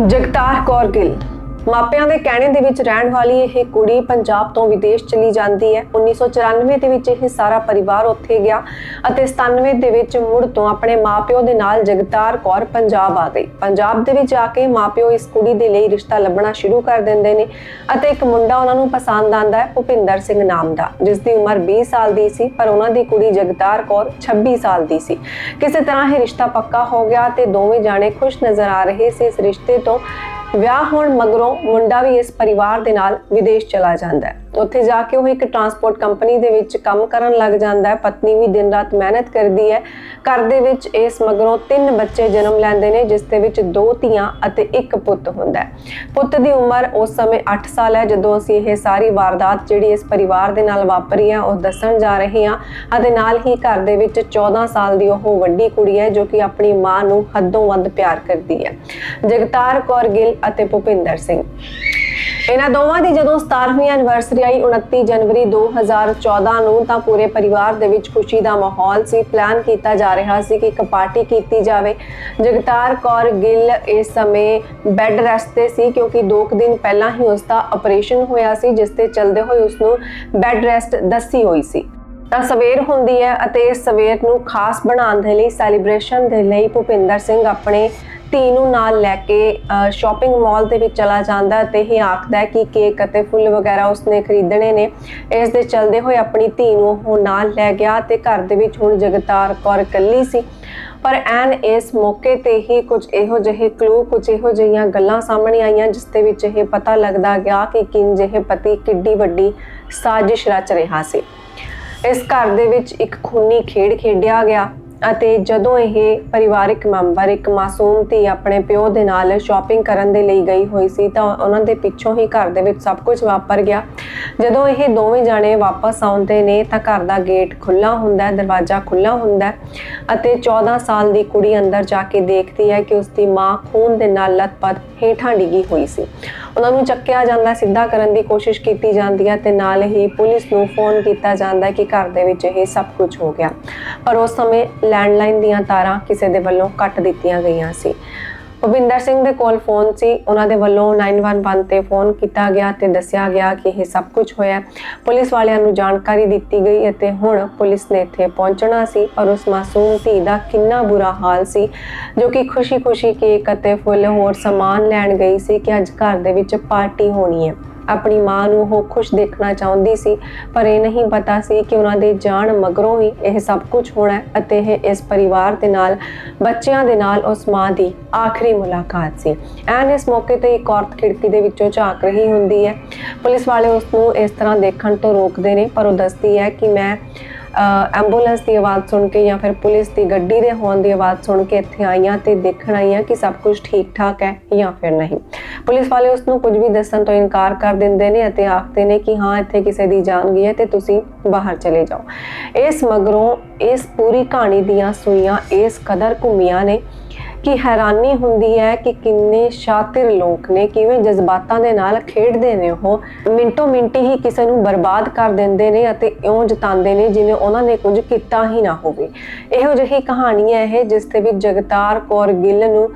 ਜਗਤਾਰ ਕੌਰ ਗਿੱਲ। ਮਾਪਿਆਂ ਦੇ ਕਹਿਣੇ ਦੇ ਵਿੱਚ ਰਹਿਣ ਵਾਲੀ ਇਹ ਕੁੜੀ ਪੰਜਾਬ ਤੋਂ ਵਿਦੇਸ਼ ਚਲੀ ਜਾਂਦੀ ਹੈ। 1994 ਦੇ ਵਿੱਚ ਇਹ ਸਾਰਾ ਪਰਿਵਾਰ ਉੱਥੇ ਗਿਆ ਅਤੇ 97 ਦੇ ਵਿੱਚ ਮੁੜ ਤੋਂ ਆਪਣੇ ਮਾਪਿਓ ਦੇ ਨਾਲ ਜਗਤਾਰ ਕੌਰ ਪੰਜਾਬ ਆ ਗਈ। ਪੰਜਾਬ ਦੇ ਵਿੱਚ ਆ ਕੇ ਮਾਪਿਓ ਇਸ ਕੁੜੀ ਦੇ ਲਈ ਰਿਸ਼ਤਾ ਲੱਭਣਾ ਸ਼ੁਰੂ ਕਰ ਦਿੰਦੇ ਨੇ ਅਤੇ ਇੱਕ ਮੁੰਡਾ ਉਹਨਾਂ ਨੂੰ ਪਸੰਦ ਆਂਦਾ ਹੈ, ਭੁਪਿੰਦਰ ਸਿੰਘ ਨਾਮ ਦਾ। ਜਿਸ ਦੀ ਉਮਰ 20 ਸਾਲ ਦੀ ਸੀ, ਪਰ ਉਹਨਾਂ ਦੀ ਕੁੜੀ ਜਗਤਾਰ ਕੌਰ 26 ਸਾਲ ਦੀ ਸੀ। ਕਿਸੇ ਤਰ੍ਹਾਂ ਇਹ ਰਿਸ਼ਤਾ ਪੱਕਾ ਹੋ ਗਿਆ ਤੇ ਦੋਵੇਂ ਜਾਣੇ ਖੁਸ਼ ਨਜ਼ਰ ਆ ਰਹੇ ਸੀ। ਇਸ ਰਿਸ਼ਤੇ ਤੋਂ ਵਿਆਹ ਹੋਣ ਮਗਰੋਂ ਮੁੰਡਾ ਵੀ ਇਸ ਪਰਿਵਾਰ ਦੇ ਨਾਲ ਵਿਦੇਸ਼ ਚਲਾ ਜਾਂਦਾ ਹੈ। ਉੱਥੇ ਜਾ ਕੇ ਉਹ ਇੱਕ ਟਰਾਂਸਪੋਰਟ ਕੰਪਨੀ ਦੇ ਵਿੱਚ ਕੰਮ ਕਰਨ ਲੱਗ ਜਾਂਦਾ ਹੈ। ਪਤਨੀ ਵੀ ਦਿਨ ਰਾਤ ਮਿਹਨਤ ਕਰਦੀ ਹੈ। ਘਰ ਦੇ ਵਿੱਚ ਇਸ ਮਗਰੋਂ ਤਿੰਨ ਬੱਚੇ ਜਨਮ ਲੈਂਦੇ ਨੇ, ਜਿਸ ਦੇ ਵਿੱਚ ਦੋ ਧੀਆਂ ਅਤੇ ਇੱਕ ਪੁੱਤ ਹੁੰਦਾ ਹੈ। ਪੁੱਤ ਦੀ ਉਮਰ ਉਸ ਸਮੇਂ 8 ਸਾਲ ਹੈ, ਜਦੋਂ ਅਸੀਂ ਇਹ ਸਾਰੀ ਵਾਰਦਾਤ ਜਿਹੜੀ ਇਸ ਪਰਿਵਾਰ ਦੇ ਨਾਲ ਵਾਪਰੀ ਹੈ, ਉਹ ਦੱਸਣ ਜਾ ਰਹੇ ਹਾਂ। ਅਤੇ ਨਾਲ ਹੀ ਘਰ ਦੇ ਵਿੱਚ 14 ਸਾਲ ਦੀ ਉਹ ਵੱਡੀ ਕੁੜੀ ਹੈ, ਜੋ ਕਿ ਆਪਣੀ ਮਾਂ ਨੂੰ ਹੱਦੋਂ ਵੱਧ ਪਿਆਰ ਕਰਦੀ ਹੈ। ਜਗਤਾਰ ਕੌਰ ਗਿੱਲ ਅਤੇ ਭੁਪਿੰਦਰ ਸਿੰਘ। ਇਹਨਾਂ ਦੋਵਾਂ ਦੀ ਜਦੋਂ 17ਵੀਂ ਐਨੀਵਰਸਰੀ ਆਈ 29 ਜਨਵਰੀ 2014 ਨੂੰ ਤਾਂ ਪੂਰੇ ਪਰਿਵਾਰ ਦੇ ਵਿੱਚ ਖੁਸ਼ੀ ਦਾ ਮਾਹੌਲ ਸੀ। ਪਲਾਨ ਕੀਤਾ ਜਾ ਰਿਹਾ ਸੀ ਕਿ ਇੱਕ ਪਾਰਟੀ ਕੀਤੀ ਜਾਵੇ। ਜਗਤਾਰ ਕੌਰ ਗਿੱਲ ਇਸ ਸਮੇਂ ਬੈੱਡ ਰੈਸਟ ਤੇ ਸੀ ਕਿਉਂਕਿ 2 ਦਿਨ ਪਹਿਲਾਂ ਹੀ ਉਸ ਦਾ ਆਪਰੇਸ਼ਨ ਹੋਇਆ ਸੀ, ਜਿਸ ਤੇ ਚਲਦੇ ਹੋਏ ਉਸ ਨੂੰ ਬੈੱਡ ਰੈਸਟ ਦੱਸੀ ਹੋਈ ਸੀ। ਤਾਂ ਸਵੇਰ ਹੁੰਦੀ ਹੈ ਅਤੇ ਇਸ ਸਵੇਰ ਨੂੰ ਖਾਸ ਬਣਾਉਣ ਦੇ ਲਈ ਸੈਲੀਬ੍ਰੇਸ਼ਨ ਦੇ ਲਈ ਭੁਪਿੰਦਰ ਸਿੰਘ ਆਪਣੇ ਧੀ ਨੂੰ ਨਾਲ ਲੈ ਕੇ ਸ਼ਾਪਿੰਗ ਮਾਲ ਦੇ ਵਿੱਚ ਚਲਾ ਜਾਂਦਾ ਤੇ ਇਹ ਆਖਦਾ ਕਿ ਕੇਕ ਅਤੇ ਫੁੱਲ ਵਗੈਰਾ ਉਸਨੇ ਖਰੀਦਣੇ ਨੇ। ਇਸ ਦੇ ਚਲਦੇ ਹੋਏ ਆਪਣੀ ਧੀ ਨੂੰ ਉਹ ਨਾਲ ਲੈ ਗਿਆ ਤੇ ਘਰ ਦੇ ਵਿੱਚ ਹੁਣ ਜਗਤਾਰ ਕੌਰ ਇਕੱਲੀ ਸੀ। ਪਰ ਐਨ ਇਸ ਮੌਕੇ ਤੇ ਹੀ ਕੁਝ ਇਹੋ ਜਿਹੇ ਕਲੂ ਕੁਝ ਇਹੋ ਜਿਹੀਆਂ ਗੱਲਾਂ ਸਾਹਮਣੇ ਆਈਆਂ, ਜਿਸ ਦੇ ਵਿੱਚ ਇਹ ਪਤਾ ਲੱਗਦਾ ਗਿਆ ਕਿ ਕਿੰਜ ਜਿਹੇ ਪਤੀ ਕਿੱਡੀ ਵੱਡੀ ਸਾਜ਼ਿਸ਼ ਰਚ ਰਿਹਾ ਸੀ। ਇਸ ਘਰ ਦੇ ਵਿੱਚ ਇੱਕ ਖੂਨੀ ਖੇਡ ਖੇਡਿਆ ਗਿਆ। ਅਤੇ ਜਦੋਂ ਇਹ ਪਰਿਵਾਰਕ ਮੈਂਬਰ, ਇੱਕ ਮਾਸੂਮ ਧੀ ਆਪਣੇ ਪਿਓ ਦੇ ਨਾਲ ਸ਼ਾਪਿੰਗ ਕਰਨ ਦੇ ਲਈ ਗਈ ਹੋਈ ਸੀ, ਤਾਂ ਉਹਨਾਂ ਦੇ ਪਿੱਛੋਂ ਹੀ ਘਰ ਦੇ ਵਿੱਚ ਸਭ ਕੁਝ ਵਾਪਰ ਗਿਆ। ਜਦੋਂ ਇਹ ਦੋਵੇਂ ਜਾਣੇ ਵਾਪਸ ਆਉਂਦੇ ਨੇ, ਤਾਂ ਘਰ ਦਾ ਗੇਟ ਖੁੱਲਾ ਹੁੰਦਾ ਹੈ, ਦਰਵਾਜ਼ਾ ਖੁੱਲਾ ਹੁੰਦਾ ਹੈ ਅਤੇ 14 ਸਾਲ ਦੀ ਕੁੜੀ ਅੰਦਰ ਜਾ ਕੇ ਦੇਖਦੀ ਹੈ ਕਿ ਉਸ ਦੀ ਮਾਂ ਖੂਨ ਦੇ ਨਾਲ ਲਤਪਤ ਹੇਠਾਂ ਡਿੱਗੀ ਹੋਈ ਸੀ। ਉਹਨਾਂ ਨੂੰ ਚੱਕਿਆ ਜਾਂਦਾ, ਸਿੱਧਾ ਕਰਨ ਦੀ ਕੋਸ਼ਿਸ਼ ਕੀਤੀ ਜਾਂਦੀ ਹੈ ਤੇ ਨਾਲ ਹੀ ਪੁਲਿਸ ਨੂੰ ਫੋਨ ਕੀਤਾ ਜਾਂਦਾ ਹੈ ਕਿ ਘਰ ਦੇ ਵਿੱਚ ਇਹ ਸਭ ਕੁਝ ਹੋ ਗਿਆ। ਪਰ ਉਸ ਸਮੇਂ ਲੈਂਡਲਾਈਨ ਦੀਆਂ ਤਾਰਾਂ ਕਿਸੇ ਦੇ ਵੱਲੋਂ ਕੱਟ ਦਿੱਤੀਆਂ ਗਈਆਂ ਸੀ। ਭੁਪਿੰਦਰ ਸਿੰਘ ਦੇ ਕੋਲ ਫੋਨ ਸੀ। ਉਹਨਾਂ ਦੇ ਵੱਲੋਂ 911 ਤੇ ਫੋਨ ਕੀਤਾ ਗਿਆ ਤੇ ਦੱਸਿਆ ਗਿਆ ਕਿ ਇਹ ਸਭ ਕੁਝ ਹੋਇਆ। ਪੁਲਿਸ ਵਾਲਿਆਂ ਨੂੰ ਜਾਣਕਾਰੀ ਦਿੱਤੀ ਗਈ ਅਤੇ ਹੁਣ ਪੁਲਿਸ ਨੇ ਇੱਥੇ ਪਹੁੰਚਣਾ ਸੀ ਔਰ ਉਸ ਮਾਸੂਮ ਧੀ ਦਾ ਕਿੰਨਾ ਬੁਰਾ ਹਾਲ ਸੀ, ਜੋ ਕਿ ਖੁਸ਼ੀ-ਖੁਸ਼ੀ ਕੇਕ ਅਤੇ ਫੁੱਲ ਹੋਰ ਸਮਾਨ ਲੈਣ ਗਈ ਸੀ ਕਿ ਅੱਜ ਘਰ ਦੇ ਵਿੱਚ ਪਾਰਟੀ ਹੋਣੀ ਹੈ। ਆਪਣੀ ਮਾਂ ਨੂੰ ਉਹ ਖੁਸ਼ ਦੇਖਣਾ ਚਾਹੁੰਦੀ ਸੀ, ਪਰ ਇਹ ਨਹੀਂ ਪਤਾ ਸੀ ਕਿ ਉਹਨਾਂ ਦੇ ਜਾਣ ਮਗਰੋਂ ਹੀ ਇਹ ਸਭ ਕੁਝ ਹੋਣਾ ਅਤੇ ਇਹ ਇਸ ਪਰਿਵਾਰ ਦੇ ਨਾਲ, ਬੱਚਿਆਂ ਦੇ ਨਾਲ ਉਸ ਮਾਂ ਦੀ ਆਖਰੀ ਮੁਲਾਕਾਤ ਸੀ। ਐਨ ਇਸ ਮੌਕੇ ਤੇ ਇੱਕ ਔਰਤ ਖਿੜਕੀ ਦੇ ਵਿੱਚੋਂ ਝਾਕ ਰਹੀ ਹੁੰਦੀ ਹੈ। ਪੁਲਿਸ ਵਾਲੇ ਉਸ ਨੂੰ ਇਸ ਤਰ੍ਹਾਂ ਦੇਖਣ ਤੋਂ ਰੋਕਦੇ ਨੇ, ਪਰ ਉਹ ਦੱਸਦੀ ਹੈ ਕਿ ਮੈਂ ਐਂਬੂਲੈਂਸ ਦੀ ਆਵਾਜ਼ ਸੁਣ ਕੇ ਜਾਂ ਫਿਰ ਪੁਲਿਸ ਦੀ ਗੱਡੀ ਦੇ ਹੋਣ ਦੀ ਆਵਾਜ਼ ਸੁਣ ਕੇ ਇੱਥੇ ਆਈਆਂ ਤੇ ਦੇਖਣ ਆਈਆਂ ਕਿ ਸਭ ਕੁਝ ਠੀਕ ਠਾਕ ਹੈ ਜਾਂ ਫਿਰ ਨਹੀਂ। ਪੁਲਿਸ ਵਾਲੇ ਉਸ ਨੂੰ ਕੁਝ ਵੀ ਦੱਸਣ ਤੋਂ ਇਨਕਾਰ ਕਰ ਦਿੰਦੇ ਨੇ ਅਤੇ ਆਖਦੇ ਨੇ ਕਿ ਹਾਂ, ਇੱਥੇ ਕਿਸੇ ਦੀ ਜਾਨ ਗਈ ਹੈ ਤੇ ਤੁਸੀਂ ਬਾਹਰ ਚਲੇ ਜਾਓ। ਇਸ ਮਗਰੋਂ ਇਸ ਪੂਰੀ ਕਹਾਣੀ ਦੀਆਂ ਸੂਈਆਂ ਇਸ ਕਦਰ ਘੁੰਮੀਆਂ ਨੇ ਕਿ ਹੈਰਾਨੀ ਹੁੰਦੀ ਹੈ ਕਿ ਕਿੰਨੇ ਸ਼ਾਤਿਰ ਲੋਕ ਨੇ, ਕਿਵੇਂ ਜਜ਼ਬਾਤਾਂ ਦੇ ਨਾਲ ਖੇਡਦੇ ਨੇ ਉਹ। ਮਿੰਟੋ ਮਿੰਟੀ ਹੀ ਕਿਸੇ ਨੂੰ ਬਰਬਾਦ ਕਰ ਦਿੰਦੇ ਨੇ ਅਤੇ ਇਉਂ ਜਤਾਉਂਦੇ ਨੇ ਜਿਵੇਂ ਉਹਨਾਂ ਨੇ ਕੁਝ ਕੀਤਾ ਹੀ ਨਾ ਹੋਵੇ। ਇਹੋ ਜਿਹੀ ਕਹਾਣੀ ਹੈ ਇਹ, ਜਿਸ ਤੇ ਵੀ ਜਗਤਾਰ ਕੌਰ ਗਿੱਲ ਨੂੰ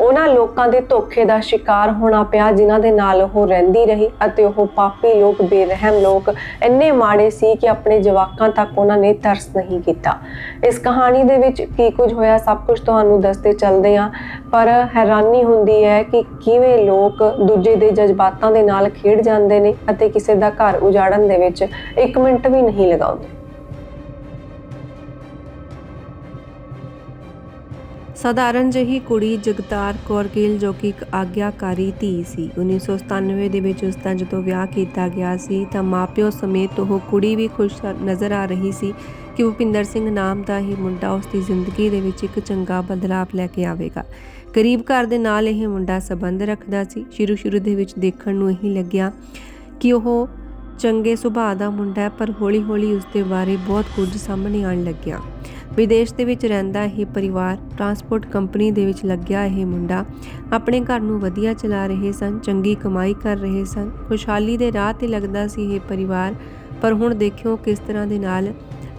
ਉਹਨਾਂ ਲੋਕਾਂ ਦੇ ਧੋਖੇ ਦਾ ਸ਼ਿਕਾਰ ਹੋਣਾ ਪਿਆ, ਜਿਨ੍ਹਾਂ ਦੇ ਨਾਲ ਉਹ ਰਹਿੰਦੀ ਰਹੀ ਅਤੇ ਉਹ ਪਾਪੀ ਲੋਕ, ਬੇਰਹਿਮ ਲੋਕ ਇੰਨੇ ਮਾੜੇ ਸੀ ਕਿ ਆਪਣੇ ਜਵਾਕਾਂ ਤੱਕ ਉਹਨਾਂ ਨੇ ਤਰਸ ਨਹੀਂ ਕੀਤਾ। ਇਸ ਕਹਾਣੀ ਦੇ ਵਿੱਚ ਕੀ ਕੁਝ ਹੋਇਆ, ਸਭ ਕੁਝ ਤੁਹਾਨੂੰ ਦੱਸਦੇ ਚੱਲਦੇ ਆ ਪਰ ਹੈਰਾਨੀ ਹੁੰਦੀ ਹੈ ਕਿ ਕਿਵੇਂ ਲੋਕ ਦੂਜੇ ਦੇ ਜਜ਼ਬਾਤਾਂ ਦੇ ਨਾਲ ਖੇਡ ਜਾਂਦੇ ਨੇ ਅਤੇ ਕਿਸੇ ਦਾ ਘਰ ਉਜਾੜਨ ਦੇ ਵਿੱਚ 1 ਮਿੰਟ ਵੀ ਨਹੀਂ ਲਗਾਉਂਦੇ। ਸਧਾਰਨ ਜਿਹੀ ਕੁੜੀ ਜਗਤਾਰ ਕੌਰ ਗਿੱਲ ਜੋ ਕਿ ਇੱਕ ਆਗਿਆਕਾਰੀ ਧੀ ਸੀ। 1997 ਦੇ ਵਿੱਚ ਉਸ ਦਾ ਜਦੋਂ ਵਿਆਹ ਕੀਤਾ ਗਿਆ ਸੀ ਤਾਂ ਮਾਪਿਓ ਸਮੇਤ ਉਹ ਕੁੜੀ ਵੀ ਖੁਸ਼ ਨਜ਼ਰ ਆ ਰਹੀ ਸੀ ਕਿ ਭੁਪਿੰਦਰ ਸਿੰਘ ਨਾਮ ਦਾ ਹੀ ਮੁੰਡਾ ਉਸ ਦੀ ਜ਼ਿੰਦਗੀ ਦੇ ਵਿੱਚ ਇੱਕ ਚੰਗਾ ਬਦਲਾਅ ਲੈ ਕੇ ਆਵੇਗਾ। ਗਰੀਬ ਘਰ ਦੇ ਨਾਲ ਇਹ ਮੁੰਡਾ ਸਬੰਧ ਰੱਖਦਾ ਸੀ। ਸ਼ੁਰੂ ਸ਼ੁਰੂ ਦੇ ਵਿੱਚ ਦੇਖਣ ਨੂੰ ਇਹੀ ਲੱਗਿਆ ਕਿ ਉਹ ਚੰਗੇ ਸੁਭਾਅ ਦਾ ਮੁੰਡਾ ਪਰ ਹੌਲੀ-ਹੌਲੀ ਉਸ ਦੇ ਬਾਰੇ ਬਹੁਤ ਕੁਝ ਸਾਹਮਣੇ ਆਉਣ ਲੱਗਿਆ। ਵਿਦੇਸ਼ ਦੇ ਵਿੱਚ ਰਹਿੰਦਾ ਇਹ ਪਰਿਵਾਰ ਟਰਾਂਸਪੋਰਟ ਕੰਪਨੀ ਦੇ ਵਿੱਚ ਲੱਗਿਆ ਇਹ ਮੁੰਡਾ। ਆਪਣੇ ਘਰ ਨੂੰ ਵਧੀਆ ਚਲਾ ਰਹੇ ਸਨ, ਚੰਗੀ ਕਮਾਈ ਕਰ ਰਹੇ ਸਨ, ਖੁਸ਼ਹਾਲੀ ਦੇ ਰਾਹ ਤੇ ਲੱਗਦਾ ਸੀ ਇਹ ਪਰਿਵਾਰ। ਪਰ ਹੁਣ ਦੇਖਿਓ ਕਿਸ ਤਰ੍ਹਾਂ ਦੇ ਨਾਲ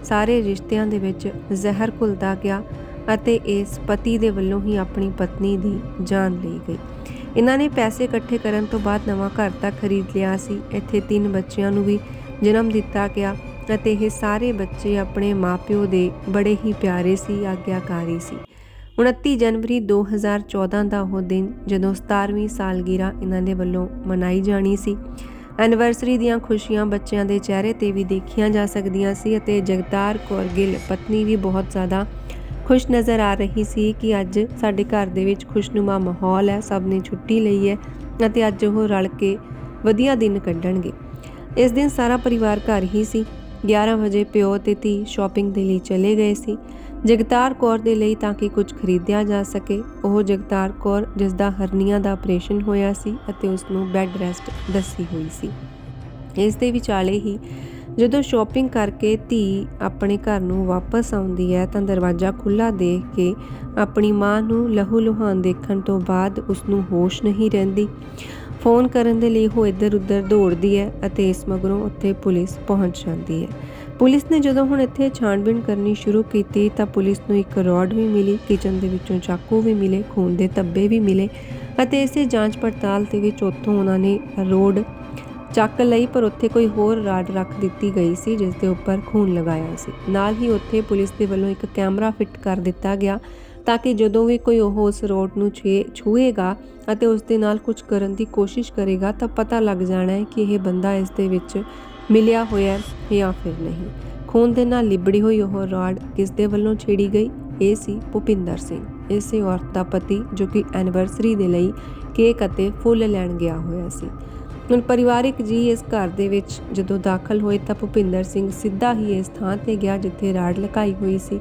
ਸਾਰੇ ਰਿਸ਼ਤਿਆਂ ਦੇ ਵਿੱਚ ਜ਼ਹਿਰ ਘੁਲਦਾ ਗਿਆ ਅਤੇ ਇਸ ਪਤੀ ਦੇ ਵੱਲੋਂ ਹੀ ਆਪਣੀ ਪਤਨੀ ਦੀ ਜਾਨ ਲਈ ਗਈ। ਇਹਨਾਂ ਨੇ ਪੈਸੇ ਇਕੱਠੇ ਕਰਨ ਤੋਂ ਬਾਅਦ ਨਵਾਂ ਘਰ ਤਾਂ ਖਰੀਦ ਲਿਆ ਸੀ। ਇੱਥੇ ਤਿੰਨ ਬੱਚਿਆਂ ਨੂੰ ਵੀ ਜਨਮ ਦਿੱਤਾ ਗਿਆ ਅਤੇ ਇਹ ਸਾਰੇ ਬੱਚੇ ਆਪਣੇ ਮਾਪਿਓ ਦੇ ਬੜੇ ਹੀ ਪਿਆਰੇ ਸੀ, ਆਗਿਆਕਾਰੀ ਸੀ। 29 ਜਨਵਰੀ 2014 ਦਾ ਉਹ ਦਿਨ ਜਦੋਂ 17ਵੀਂ ਸਾਲਗਿਰਾ ਇਹਨਾਂ ਦੇ ਵੱਲੋਂ ਮਨਾਈ ਜਾਣੀ ਸੀ। ਐਨੀਵਰਸਰੀ ਦੀਆਂ ਖੁਸ਼ੀਆਂ ਬੱਚਿਆਂ ਦੇ ਚਿਹਰੇ ਤੇ ਵੀ ਦੇਖੀਆਂ ਜਾ ਸਕਦੀਆਂ ਸੀ ਅਤੇ ਜਗਤਾਰ ਕੌਰ ਗਿੱਲ, ਪਤਨੀ ਵੀ ਬਹੁਤ ਜ਼ਿਆਦਾ ਖੁਸ਼ ਨਜ਼ਰ ਆ ਰਹੀ ਸੀ ਕਿ ਅੱਜ ਸਾਡੇ ਘਰ ਦੇ ਵਿੱਚ ਖੁਸ਼ਨੁਮਾ ਮਾਹੌਲ ਹੈ, ਸਭ ਨੇ ਛੁੱਟੀ ਲਈ ਹੈ ਅਤੇ ਅੱਜ ਉਹ ਰਲ ਕੇ ਵਧੀਆ ਦਿਨ ਕੱਢਣਗੇ। ਇਸ ਦਿਨ ਸਾਰਾ ਪਰਿਵਾਰ ਘਰ ਹੀ ਸੀ। 11 ਵਜੇ ਪਿਓ ਤੇ ਧੀ ਸ਼ਾਪਿੰਗ ਦੇ ਲਈ ਚਲੇ ਗਏ ਸੀ। ਜਗਤਾਰ ਕੌਰ ਦੇ ਲਈ ਤਾਂ ਕਿ ਕੁਝ ਖਰੀਦਿਆ ਜਾ ਸਕੇ, ਉਹ ਜਗਤਾਰ ਕੌਰ ਜਿਸ ਦਾ ਹਰਨੀਆਂ ਦਾ ਆਪਰੇਸ਼ਨ ਹੋਇਆ ਸੀ ਅਤੇ ਉਸ ਨੂੰ ਬੈੱਡ ਰੈਸਟ ਦੱਸੀ ਹੋਈ ਸੀ। ਇਸ ਦੇ ਵਿਚਾਲੇ ਹੀ ਜਦੋਂ ਸ਼ਾਪਿੰਗ ਕਰਕੇ ਧੀ ਆਪਣੇ ਘਰ ਨੂੰ ਵਾਪਸ ਆਉਂਦੀ ਹੈ ਤਾਂ ਦਰਵਾਜ਼ਾ ਖੁੱਲਾ ਦੇਖ ਕੇ ਆਪਣੀ ਮਾਂ ਨੂੰ ਲਹੂ ਲੁਹਾਨ ਦੇਖਣ ਤੋਂ ਬਾਅਦ ਉਸ ਨੂੰ ਹੋਸ਼ ਨਹੀਂ ਰਹਿੰਦੀ। ਫੋਨ ਕਰਨ ਦੇ ਲਈ ਉਹ ਇੱਧਰ ਉੱਧਰ ਦੌੜਦੀ ਹੈ ਅਤੇ ਇਸ ਮਗਰੋਂ ਉੱਥੇ ਪੁਲਿਸ ਪਹੁੰਚ ਜਾਂਦੀ ਹੈ। ਪੁਲਿਸ ਨੇ ਜਦੋਂ ਹੁਣ ਇੱਥੇ ਛਾਣਬੀਣ ਕਰਨੀ ਸ਼ੁਰੂ ਕੀਤੀ ਤਾਂ ਪੁਲਿਸ ਨੂੰ ਇੱਕ ਰੋਡ ਵੀ ਮਿਲੀ, ਕਿਚਨ ਦੇ ਵਿੱਚੋਂ ਚਾਕੂ ਵੀ ਮਿਲੇ, ਖੂਨ ਦੇ ਧੱਬੇ ਵੀ ਮਿਲੇ ਅਤੇ ਇਸੇ ਜਾਂਚ ਪੜਤਾਲ ਦੇ ਵਿੱਚ ਉੱਥੋਂ ਉਹਨਾਂ ਨੇ ਰੋਡ ਚੱਕ ਲਈ, ਪਰ ਉੱਥੇ ਕੋਈ ਹੋਰ ਰਾਡ ਰੱਖ ਦਿੱਤੀ ਗਈ ਸੀ, ਜਿਸ ਦੇ ਉੱਪਰ ਖੂਨ ਲਗਾਇਆ ਸੀ। ਨਾਲ ਹੀ ਉੱਥੇ ਪੁਲਿਸ ਦੇ ਵੱਲੋਂ ਇੱਕ ਕੈਮਰਾ ਫਿੱਟ ਕਰ ਦਿੱਤਾ ਗਿਆ, ਤਾਂ ਕਿ ਜਦੋਂ ਵੀ ਕੋਈ ਉਹ ਉਸ ਰੋਡ ਨੂੰ ਛੂਏ- ਛੂਹੇਗਾ ਅਤੇ ਉਸ ਦੇ ਨਾਲ ਕੁਝ ਕਰਨ ਦੀ ਕੋਸ਼ਿਸ਼ ਕਰੇਗਾ, ਤਾਂ ਪਤਾ ਲੱਗ ਜਾਣਾ ਹੈ ਕਿ ਇਹ ਬੰਦਾ ਇਸ ਦੇ ਵਿੱਚ ਮਿਲਿਆ ਹੋਇਆ ਹੈ ਜਾਂ ਫਿਰ ਨਹੀਂ। ਖੂਨ ਦੇ ਨਾਲ ਲਿਬੜੀ ਹੋਈ ਉਹ ਰਾਡ ਕਿਸ ਦੇ ਵੱਲੋਂ ਛੇੜੀ ਗਈ? ਇਹ ਸੀ ਭੁਪਿੰਦਰ ਸਿੰਘ। ਇਸੇ ਔਰਤ ਦਾ ਪਤੀ, ਜੋ ਕਿ ਐਨੀਵਰਸਰੀ ਦੇ ਲਈ ਕੇਕ ਅਤੇ ਫੁੱਲ ਲੈਣ ਗਿਆ ਹੋਇਆ ਸੀ। ਹੁਣ ਪਰਿਵਾਰਿਕ ਜੀ ਇਸ ਘਰ ਦੇ ਵਿੱਚ ਜਦੋਂ ਦਾਖਲ ਹੋਏ ਤਾਂ ਭੁਪਿੰਦਰ ਸਿੰਘ ਸਿੱਧਾ ਹੀ ਇਸ ਥਾਂ ਤੇ ਗਿਆ ਜਿੱਥੇ ਰਾੜ ਲਗਾਈ ਹੋਈ ਸੀ।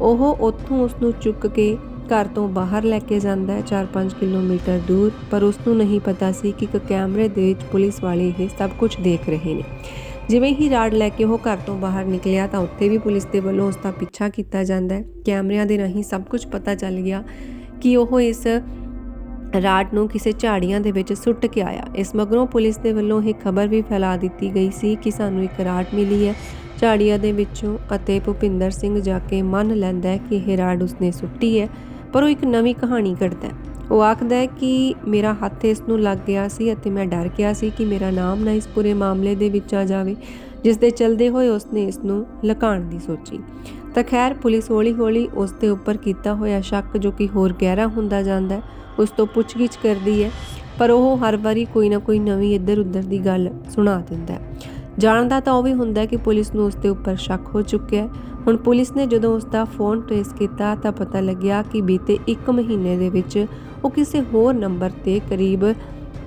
ਉਹ ਉੱਥੋਂ ਉਸ ਨੂੰ ਚੁੱਕ ਕੇ ਘਰ ਤੋਂ ਬਾਹਰ ਲੈ ਕੇ ਜਾਂਦਾ ਹੈ 4-5 ਕਿਲੋਮੀਟਰ ਦੂਰ। ਪਰ ਉਸ ਨੂੰ ਨਹੀਂ ਪਤਾ ਸੀ ਕਿ ਇੱਕ ਕੈਮਰੇ ਦੇ ਵਿੱਚ ਪੁਲਿਸ ਵਾਲੇ ਇਹ ਸਭ ਕੁਝ ਦੇਖ ਰਹੇ ਨੇ। ਜਿਵੇਂ ਹੀ ਰਾੜ ਲੈ ਕੇ ਉਹ ਘਰ ਤੋਂ ਬਾਹਰ ਨਿਕਲਿਆ ਤਾਂ ਉੱਥੇ ਵੀ ਪੁਲਿਸ ਦੇ ਵੱਲੋਂ ਉਸ ਦਾ ਪਿੱਛਾ ਕੀਤਾ ਜਾਂਦਾ ਹੈ। ਕੈਮਰਿਆਂ ਦੇ ਰਾਹੀਂ ਸਭ ਕੁਝ ਪਤਾ ਚੱਲ ਗਿਆ ਕਿ ਉਹ ਇਸ ਰਾਡ ਨੂੰ ਕਿਸੇ ਝਾੜੀਆਂ ਦੇ ਵਿੱਚ ਸੁੱਟ ਕੇ ਆਇਆ। ਇਸ ਮਗਰੋਂ ਪੁਲਿਸ ਦੇ ਵੱਲੋਂ ਇਹ ਖਬਰ ਵੀ ਫੈਲਾ ਦਿੱਤੀ ਗਈ ਸੀ ਕਿ ਸਾਨੂੰ ਇੱਕ ਰਾਡ ਮਿਲੀ ਹੈ। ਝਾੜੀਆਂ ਦੇ ਵਿੱਚੋਂ ਅਤੇ ਭੁਪਿੰਦਰ ਸਿੰਘ ਜਾ ਕੇ ਮੰਨ ਲੈਂਦਾ ਹੈ ਕਿ ਇਹ ਰਾਡ ਉਸਨੇ ਸੁੱਟੀ ਹੈ, ਪਰ ਉਹ ਇੱਕ ਨਵੀਂ ਕਹਾਣੀ ਘੜਦਾ ਹੈ। ਉਹ ਆਖਦਾ ਹੈ ਕਿ ਮੇਰਾ ਹੱਥ ਇਸ ਨੂੰ ਲੱਗ ਗਿਆ ਸੀ ਅਤੇ ਮੈਂ ਡਰ ਗਿਆ ਸੀ ਕਿ ਮੇਰਾ ਨਾਮ ਨਾ ਇਸ ਪੂਰੇ ਮਾਮਲੇ ਦੇ ਵਿੱਚ ਆ ਜਾਵੇ, ਜਿਸ ਦੇ ਚਲਦੇ ਹੋਏ ਉਸਨੇ ਇਸ ਨੂੰ ਲੁਕਾਉਣ ਦੀ ਸੋਚੀ। ਤਾਂ ਖੈਰ ਪੁਲਿਸ ਹੌਲੀ-ਹੌਲੀ ਉਸ ਦੇ ਉੱਪਰ ਕੀਤਾ ਹੋਇਆ ਸ਼ੱਕ ਜੋ ਕਿ ਹੋਰ ਗਹਿਰਾ ਹੁੰਦਾ ਜਾਂਦਾ ਹੈ, ਉਸ ਤੋਂ ਪੁੱਛਗਿੱਛ ਕਰਦੀ ਹੈ, ਪਰ ਉਹ ਹਰ ਵਾਰੀ ਕੋਈ ਨਾ ਕੋਈ ਨਵੀਂ ਇੱਧਰ-ਉੱਧਰ ਦੀ ਗੱਲ ਸੁਣਾ ਦਿੰਦਾ ਹੈ। ਜਾਣਦਾ ਤਾਂ ਉਹ ਵੀ ਹੁੰਦਾ ਕਿ ਪੁਲਿਸ ਨੂੰ ਉਸ ਦੇ ਉੱਪਰ ਸ਼ੱਕ ਹੋ ਚੁੱਕਿਆ ਹੈ। ਹੁਣ ਪੁਲਿਸ ਨੇ ਜਦੋਂ ਉਸ ਦਾ ਫੋਨ ਟ੍ਰੇਸ ਕੀਤਾ ਤਾਂ ਪਤਾ ਲੱਗਿਆ ਕਿ ਬੀਤੇ 1 ਮਹੀਨੇ ਦੇ ਵਿੱਚ ਉਹ ਕਿਸੇ ਹੋਰ ਨੰਬਰ ਤੇ ਕਰੀਬ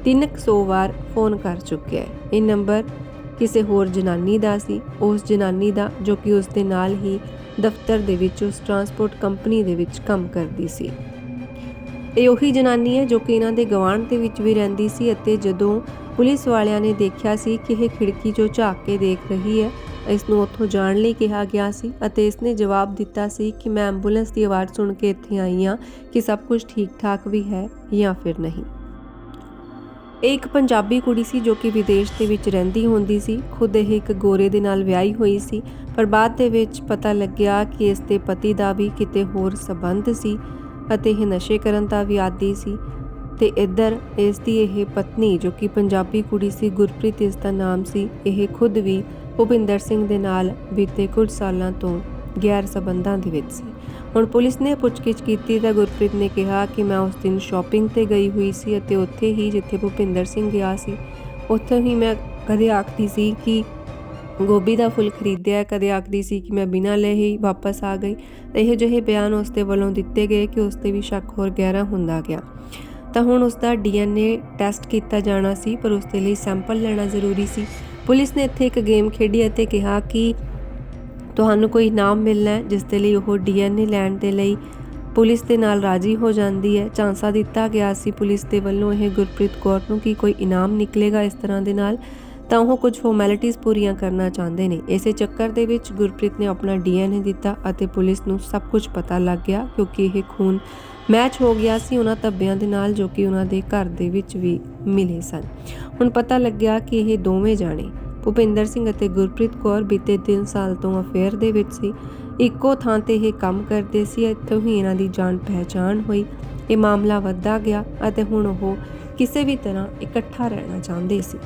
300 ਵਾਰ ਫੋਨ ਕਰ ਚੁੱਕਿਆ ਹੈ। ਇਹ ਨੰਬਰ ਕਿਸੇ ਹੋਰ ਜਨਾਨੀ ਦਾ ਸੀ, ਉਸ ਜਨਾਨੀ ਦਾ ਜੋ ਕਿ ਉਸ ਦੇ ਨਾਲ ਹੀ ਦਫ਼ਤਰ ਦੇ ਵਿੱਚ ਉਸ ਟਰਾਂਸਪੋਰਟ ਕੰਪਨੀ ਦੇ ਵਿੱਚ ਕੰਮ ਕਰਦੀ ਸੀ। ਇਹ ਉਹੀ ਜਨਾਨੀ ਹੈ ਜੋ ਕਿ ਇਹਨਾਂ ਦੇ ਗਵਾਂਢ ਦੇ ਵਿੱਚ ਵੀ ਰਹਿੰਦੀ ਸੀ ਅਤੇ ਜਦੋਂ ਪੁਲਿਸ ਵਾਲਿਆਂ ਨੇ ਦੇਖਿਆ ਸੀ ਕਿ ਇਹ ਖਿੜਕੀ ਜੋ ਝਾਕ ਕੇ ਦੇਖ ਰਹੀ ਹੈ ਇਸ ਨੂੰ ਉੱਥੋਂ ਜਾਣ ਲਈ ਕਿਹਾ ਗਿਆ ਸੀ ਅਤੇ ਇਸ ਨੇ ਜਵਾਬ ਦਿੱਤਾ ਸੀ ਕਿ ਮੈਂ ਐਂਬੂਲੈਂਸ ਦੀ ਆਵਾਜ਼ ਸੁਣ ਕੇ ਇੱਥੇ ਆਈ ਹਾਂ ਕਿ ਸਭ ਕੁਝ ਠੀਕ ਠਾਕ ਵੀ ਹੈ ਜਾਂ ਫਿਰ ਨਹੀਂ। ਇਹ ਇੱਕ ਪੰਜਾਬੀ ਕੁੜੀ ਸੀ ਜੋ ਕਿ ਵਿਦੇਸ਼ ਦੇ ਵਿੱਚ ਰਹਿੰਦੀ ਹੁੰਦੀ ਸੀ। ਖੁਦ ਇਹ ਇੱਕ ਗੋਰੇ ਦੇ ਨਾਲ ਵਿਆਹੀ ਹੋਈ ਸੀ, ਪਰ ਬਾਅਦ ਦੇ ਵਿੱਚ ਪਤਾ ਲੱਗਿਆ ਕਿ ਇਸ ਦੇ ਪਤੀ ਦਾ ਵੀ ਕਿਤੇ ਹੋਰ ਸਬੰਧ ਸੀ ਅਤੇ ਇਹ ਨਸ਼ੇ ਕਰਨ ਦਾ ਵੀ ਆਦੀ ਸੀ। ਤੇ ਇੱਧਰ ਇਸ ਦੀ ਇਹ ਪਤਨੀ ਜੋ ਕਿ ਪੰਜਾਬੀ ਕੁੜੀ ਸੀ, ਗੁਰਪ੍ਰੀਤ ਇਸ ਦਾ ਨਾਮ ਸੀ, ਇਹ ਖੁਦ ਵੀ ਭੁਪਿੰਦਰ ਸਿੰਘ ਦੇ ਨਾਲ ਬੀਤੇ ਕੁਝ ਸਾਲਾਂ ਤੋਂ ਗੈਰ ਸਬੰਧਾਂ ਦੇ ਵਿੱਚ ਸੀ। ਹੁਣ ਪੁਲਿਸ ਨੇ ਪੁੱਛਗਿੱਛ ਕੀਤੀ ਤਾਂ ਗੁਰਪ੍ਰੀਤ ਨੇ ਕਿਹਾ ਕਿ ਮੈਂ ਉਸ ਦਿਨ ਸ਼ਾਪਿੰਗ ਤੇ ਗਈ ਹੋਈ ਸੀ ਅਤੇ ਉੱਥੇ ਹੀ ਜਿੱਥੇ ਭੁਪਿੰਦਰ ਸਿੰਘ ਗਿਆ ਸੀ, ਉੱਥੇ ਹੀ ਮੈਂ ਕਦੇ ਆਖਦੀ ਸੀ ਕਿ ਗੋਭੀ ਦਾ ਫੁੱਲ ਖਰੀਦਿਆ, ਕਦੇ ਆਖਦੀ ਸੀ ਕਿ ਮੈਂ ਬਿਨਾਂ ਲਏ ਹੀ ਵਾਪਸ ਆ ਗਈ। ਤੇ ਇਹੋ ਜਿਹੇ ਬਿਆਨ ਉਸਦੇ ਵੱਲੋਂ ਦਿੱਤੇ ਗਏ ਕਿ ਉਸ ਤੇ ਵੀ ਸ਼ੱਕ ਹੋਰ ਗਹਿਰਾ ਹੁੰਦਾ ਗਿਆ। ਤਾਂ ਹੁਣ ਉਸ ਦਾ ਡੀਐਨਏ ਟੈਸਟ ਕੀਤਾ ਜਾਣਾ ਸੀ, ਪਰ ਉਸਦੇ ਲਈ ਸੈਂਪਲ ਲੈਣਾ ਜ਼ਰੂਰੀ ਸੀ। ਪੁਲਿਸ ਨੇ ਇੱਥੇ ਇੱਕ ਗੇਮ ਖੇਡੀ ਅਤੇ ਕਿਹਾ ਕਿ ਤੁਹਾਨੂੰ ਕੋਈ ਇਨਾਮ ਮਿਲਣਾ ਹੈ, ਜਿਸ ਦੇ ਲਈ ਉਹ ਡੀਐਨਏ ਲੈਣ ਦੇ ਲਈ ਪੁਲਿਸ ਦੇ ਨਾਲ ਰਾਜੀ ਹੋ ਜਾਂਦੀ ਹੈ। ਚਾਂਸਾ ਦਿੱਤਾ ਗਿਆ ਸੀ ਪੁਲਿਸ ਦੇ ਵੱਲੋਂ। ਇਹ ਗੁਰਪ੍ਰੀਤ ਕੌਰ ਨੂੰ ਕਿ ਕੋਈ ਇਨਾਮ ਨਿਕਲੇਗਾ ਇਸ ਤਰ੍ਹਾਂ ਦੇ ਨਾਲ? ਤਾਂ ਉਹ ਕੁਝ ਫਾਰਮੈਲਿਟੀਆਂ ਪੂਰੀਆਂ ਕਰਨਾ ਚਾਹੁੰਦੇ ਨੇ। ਇਸੇ ਚੱਕਰ ਦੇ ਵਿੱਚ ਗੁਰਪ੍ਰੀਤ ਨੇ ਆਪਣਾ ਡੀਐਨਏ ਦਿੱਤਾ ਅਤੇ ਪੁਲਿਸ ਨੂੰ ਸਭ ਕੁਝ ਪਤਾ ਲੱਗ ਗਿਆ, ਕਿਉਂਕਿ ਇਹ ਖੂਨ ਮੈਚ ਹੋ ਗਿਆ ਸੀ ਉਹਨਾਂ ਧੱਬਿਆਂ ਦੇ ਨਾਲ, ਜੋ ਕਿ ਉਹਨਾਂ ਦੇ ਘਰ ਦੇ ਵਿੱਚ ਵੀ ਮਿਲੇ ਸਨ। ਹੁਣ ਪਤਾ ਲੱਗਿਆ ਕਿ ਇਹ ਦੋਵੇਂ ਜਾਣੇ ਭੁਪਿੰਦਰ ਸਿੰਘ ਅਤੇ ਗੁਰਪ੍ਰੀਤ ਕੌਰ ਬੀਤੇ 3 ਸਾਲ ਤੋਂ ਅਫੇਅਰ ਦੇ ਵਿੱਚ ਸੀ। ਇੱਕੋ ਥਾਂ ਤੇ ਇਹ ਕੰਮ ਕਰਦੇ ਸੀ, ਇੱਥੋਂ ਹੀ ਇਹਨਾਂ ਦੀ ਜਾਣ ਪਹਿਚਾਣ ਹੋਈ। ਇਹ ਮਾਮਲਾ ਵੱਧਦਾ ਗਿਆ ਅਤੇ ਹੁਣ ਉਹ ਕਿਸੇ ਵੀ ਤਰ੍ਹਾਂ ਇਕੱਠਾ ਰਹਿਣਾ ਚਾਹੁੰਦੇ ਸੀ।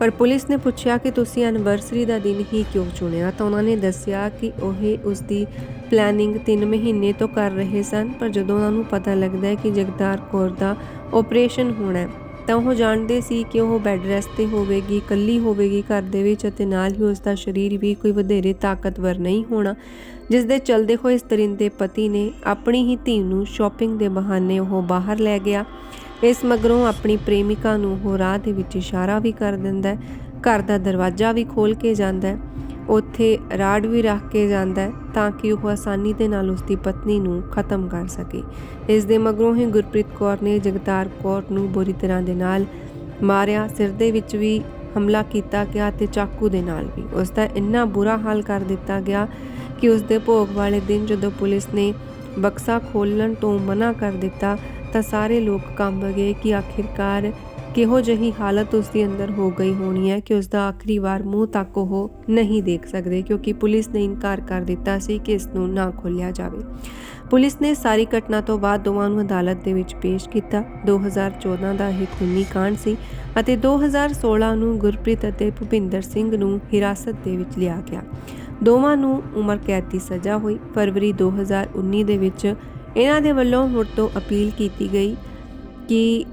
ਪਰ ਪੁਲਿਸ ਨੇ ਪੁੱਛਿਆ ਕਿ ਤੁਸੀਂ ਐਨਵਰਸਰੀ ਦਾ ਦਿਨ ਹੀ ਕਿਉਂ ਚੁਣਿਆ? ਤਾਂ ਉਹਨਾਂ ਨੇ ਦੱਸਿਆ ਕਿ ਉਹ ਉਸ ਦੀ ਪਲੈਨਿੰਗ 3 ਮਹੀਨੇ ਤੋਂ ਕਰ ਰਹੇ ਸਨ, ਪਰ ਜਦੋਂ ਉਹਨਾਂ ਨੂੰ ਪਤਾ ਲੱਗਦਾ ਹੈ ਕਿ ਜਗਤਾਰ ਕੌਰ ਦਾ ਆਪਰੇਸ਼ਨ ਹੋਣਾ ਹੈ ਤਾਂ ਉਹ ਜਾਣਦੇ ਸੀ ਕਿ ਉਹ ਬੈੱਡ ਰੈਸਟ ਤੇ ਹੋਵੇਗੀ, ਇਕੱਲੀ ਹੋਵੇਗੀ ਘਰ ਦੇ ਵਿੱਚ ਅਤੇ ਨਾਲ ਹੀ ਉਸ ਦਾ ਸਰੀਰ ਵੀ ਕੋਈ ਵਧੇਰੇ ਤਾਕਤਵਰ ਨਹੀਂ ਹੋਣਾ। ਜਿਸ ਦੇ ਚਲਦੇ ਹੋਏ ਇਸ ਦੇ ਪਤੀ ਨੇ ਆਪਣੀ ਹੀ ਧੀ ਨੂੰ ਸ਼ਾਪਿੰਗ ਦੇ ਬਹਾਨੇ ਉਹ ਬਾਹਰ ਲੈ ਗਿਆ। ਇਸ ਮਗਰੋਂ ਆਪਣੀ ਪ੍ਰੇਮਿਕਾ ਨੂੰ ਉਹ ਰਾਹ ਦੇ ਵਿੱਚ ਇਸ਼ਾਰਾ ਵੀ ਕਰ ਦਿੰਦਾ ਹੈ, ਘਰ ਦਾ ਦਰਵਾਜ਼ਾ ਵੀ ਖੋਲ ਕੇ ਜਾਂਦਾ ਹੈ। ਉੱਥੇ ਰਾਡ ਵੀ ਰੱਖ ਕੇ ਜਾਂਦਾ ਹੈ ਤਾਂ ਕਿ ਉਹ ਆਸਾਨੀ ਦੇ ਨਾਲ ਉਸ ਦੀ ਪਤਨੀ ਨੂੰ ਖਤਮ ਕਰ ਸਕੇ। ਇਸ ਦੇ ਮਗਰੋਂ ਹੀ ਗੁਰਪ੍ਰੀਤ ਕੌਰ ਨੇ ਜਗਤਾਰ ਕੌਰ ਨੂੰ ਬੁਰੀ ਤਰ੍ਹਾਂ ਦੇ ਨਾਲ ਮਾਰਿਆ। ਸਿਰ ਦੇ ਵਿੱਚ ਵੀ ਹਮਲਾ ਕੀਤਾ ਗਿਆ ਤੇ ਚਾਕੂ ਦੇ ਨਾਲ ਵੀ। ਉਸ ਦਾ ਇੰਨਾ ਬੁਰਾ ਹਾਲ ਕਰ ਦਿੱਤਾ ਗਿਆ ਕਿ ਉਸ ਦੇ ਭੋਗ ਵਾਲੇ ਦਿਨ ਜਦੋਂ ਪੁਲਿਸ ਨੇ ਬਕਸਾ ਖੋਲਣ ਤੋਂ ਮਨਾ ਕਰ ਦਿੱਤਾ ਤਾਂ ਸਾਰੇ ਲੋਕ ਕੰਬ ਗਏ ਕਿ ਆਖਿਰਕਾਰ ਕਿਹੋ ਜਿਹੀ ਹਾਲਤ ਉਸ ਦੇ ਅੰਦਰ ਹੋ ਗਈ ਹੋਣੀ ਹੈ ਕਿ ਉਸ ਦਾ ਆਖਰੀ ਵਾਰ ਮੂੰਹ ਤੱਕ ਉਹ ਨਹੀਂ ਦੇਖ ਸਕਦੇ, ਕਿਉਂਕਿ ਪੁਲਿਸ ਨੇ ਇਨਕਾਰ ਕਰ ਦਿੱਤਾ ਸੀ ਕਿ ਇਸ ਨੂੰ ਨਾ ਖੋਲ੍ਹਿਆ ਜਾਵੇ। ਪੁਲਿਸ ਨੇ ਸਾਰੀ ਘਟਨਾ ਤੋਂ ਬਾਅਦ ਦੋਵਾਂ ਨੂੰ ਅਦਾਲਤ ਦੇ ਵਿੱਚ ਪੇਸ਼ ਕੀਤਾ। 2014 ਦਾ ਇਹ ਖੂਨੀ ਕਾਂਡ ਸੀ ਅਤੇ 2016 ਨੂੰ ਗੁਰਪ੍ਰੀਤ ਅਤੇ ਭੁਪਿੰਦਰ ਸਿੰਘ ਨੂੰ ਹਿਰਾਸਤ ਦੇ ਵਿੱਚ ਲਿਆ ਗਿਆ। ਦੋਵਾਂ ਨੂੰ ਉਮਰ ਕੈਦ ਦੀ ਸਜ਼ਾ ਹੋਈ। ਫਰਵਰੀ 2019 ਦੇ ਵਿੱਚ ਇਹਨਾਂ ਦੇ ਵੱਲੋਂ ਮੁੜ ਤੋਂ ਅਪੀਲ ਕੀਤੀ ਗਈ ਕਿ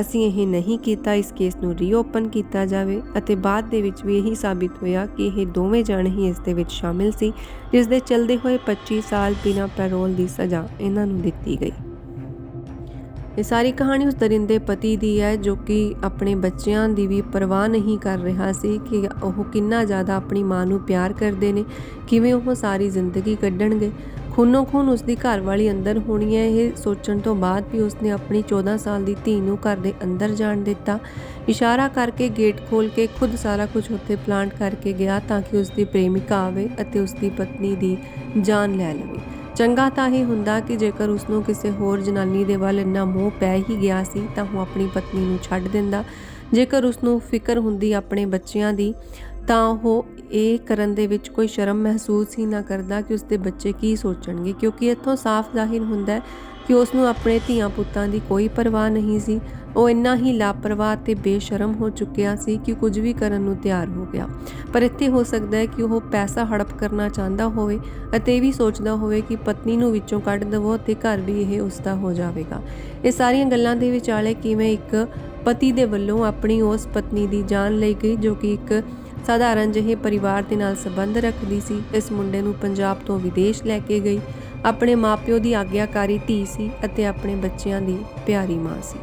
ਅਸੀਂ ਇਹ ਨਹੀਂ ਕੀਤਾ ਇਸ ਕੇਸ ਨੂੰ ਰੀਓਪਨ ਕੀਤਾ ਜਾਵੇ ਅਤੇ ਬਾਅਦ ਦੇ ਵਿੱਚ ਵੀ ਇਹੀ ਸਾਬਿਤ ਹੋਇਆ ਕਿ ਇਹ ਦੋਵੇਂ ਜਣ ਹੀ ਇਸ ਦੇ ਵਿੱਚ ਸ਼ਾਮਿਲ ਸੀ, ਜਿਸ ਦੇ ਚਲਦੇ ਹੋਏ 25 ਸਾਲ ਬਿਨਾਂ ਪੈਰੋਲ ਦੀ ਸਜ਼ਾ ਇਹਨਾਂ ਨੂੰ ਦਿੱਤੀ ਗਈ। ਇਹ ਸਾਰੀ ਕਹਾਣੀ ਉਸ ਦਰਿੰਦੇ ਪਤੀ ਦੀ ਹੈ ਜੋ ਕਿ ਆਪਣੇ ਬੱਚਿਆਂ ਦੀ ਵੀ ਪਰਵਾਹ ਨਹੀਂ ਕਰ ਰਿਹਾ ਸੀ ਕਿ ਉਹ ਕਿੰਨਾ ਜ਼ਿਆਦਾ ਆਪਣੀ ਮਾਂ ਨੂੰ ਪਿਆਰ ਕਰਦੇ ਨੇ, ਕਿਵੇਂ ਉਹ ਸਾਰੀ ਜ਼ਿੰਦਗੀ ਕੱਢਣਗੇ। ਖੂਨੋ ਖੂਨ ਉਸ ਦੀ ਘਰ ਵਾਲੀ ਅੰਦਰ ਹੋਣੀ ਹੈ। ਇਹ ਸੋਚਣ ਤੋਂ ਬਾਅਦ ਵੀ ਉਸਨੇ ਆਪਣੀ 14 ਸਾਲ ਦੀ ਧੀ ਨੂੰ ਘਰ ਦੇ ਅੰਦਰ ਜਾਣ ਦਿੱਤਾ। ਇਸ਼ਾਰਾ ਕਰਕੇ ਗੇਟ ਖੋਲ ਕੇ ਖੁਦ ਸਾਰਾ ਕੁਝ ਉੱਥੇ ਪਲਾਂਟ ਕਰਕੇ ਗਿਆ ਤਾਂ ਕਿ ਉਸ ਦੀ ਪ੍ਰੇਮਿਕਾ ਆਵੇ ਅਤੇ ਉਸ ਦੀ ਪਤਨੀ ਦੀ ਜਾਨ ਲੈ ਲਵੇ। ਚੰਗਾ ਤਾਂ ਇਹ ਹੁੰਦਾ ਕਿ ਜੇਕਰ ਉਸ ਨੂੰ ਕਿਸੇ ਹੋਰ ਜਨਾਨੀ ਦੇ ਵੱਲ ਇੰਨਾ ਮੋਹ ਪੈ ਹੀ ਗਿਆ ਸੀ ਤਾਂ ਉਹ ਆਪਣੀ ਪਤਨੀ ਨੂੰ ਛੱਡ ਦਿੰਦਾ। ਜੇਕਰ ਉਸ ਨੂੰ ਫਿਕਰ ਹੁੰਦੀ ਆਪਣੇ ਬੱਚਿਆਂ ਦੀ ਤਾਂ ਉਹ ਇਹ ਕਰਨ ਦੇ ਵਿੱਚ ਕੋਈ ਸ਼ਰਮ ਮਹਿਸੂਸ ਹੀ ਨਾ ਕਰਦਾ ਕਿ ਉਸਦੇ ਬੱਚੇ ਕੀ ਸੋਚਣਗੇ, ਕਿਉਂਕਿ ਇੱਥੋਂ ਸਾਫ਼ ਜ਼ਾਹਿਰ ਹੁੰਦਾ ਹੈ ਕਿ ਉਸ ਨੂੰ ਆਪਣੇ ਧੀਆਂ ਪੁੱਤਾਂ ਦੀ ਕੋਈ ਪਰਵਾਹ ਨਹੀਂ ਸੀ। ਉਹ ਇੰਨਾ ਹੀ ਲਾਪਰਵਾਹ ਤੇ ਬੇਸ਼ਰਮ ਹੋ ਚੁੱਕਿਆ ਸੀ ਕਿ ਕੁਝ ਵੀ ਕਰਨ ਨੂੰ ਤਿਆਰ ਹੋ ਗਿਆ। ਪਰ ਇੱਥੇ ਹੋ ਸਕਦਾ ਹੈ ਕਿ ਉਹ ਪੈਸਾ ਹੜਪ ਕਰਨਾ ਚਾਹੁੰਦਾ ਹੋਵੇ ਅਤੇ ਇਹ ਵੀ ਸੋਚਦਾ ਹੋਵੇ ਕਿ ਪਤਨੀ ਨੂੰ ਵਿੱਚੋਂ ਕੱਢ ਦੇਵੋ ਤੇ ਘਰ ਵੀ ਇਹ ਉਸ ਦਾ ਹੋ ਜਾਵੇਗਾ। ਇਹ ਸਾਰੀਆਂ ਗੱਲਾਂ ਦੇ ਵਿਚਾਲੇ ਕਿਵੇਂ ਇੱਕ ਪਤੀ ਦੇ ਵੱਲੋਂ ਆਪਣੀ ਉਸ ਪਤਨੀ ਦੀ ਜਾਨ ਲਈ ਗਈ, ਜੋ ਕਿ ਇੱਕ ਸਾਧਾਰਨ ਜਿਹੇ ਪਰਿਵਾਰ ਦੇ ਨਾਲ ਸੰਬੰਧ ਰੱਖਦੀ ਸੀ। ਇਸ ਮੁੰਡੇ ਨੂੰ ਪੰਜਾਬ ਤੋਂ ਵਿਦੇਸ਼ ਲੈ ਕੇ ਗਈ। ਆਪਣੇ ਮਾਪਿਓ ਦੀ ਆਗਿਆਕਾਰੀ ਧੀ ਸੀ ਅਤੇ ਆਪਣੇ ਬੱਚਿਆਂ ਦੀ ਪਿਆਰੀ ਮਾਂ ਸੀ।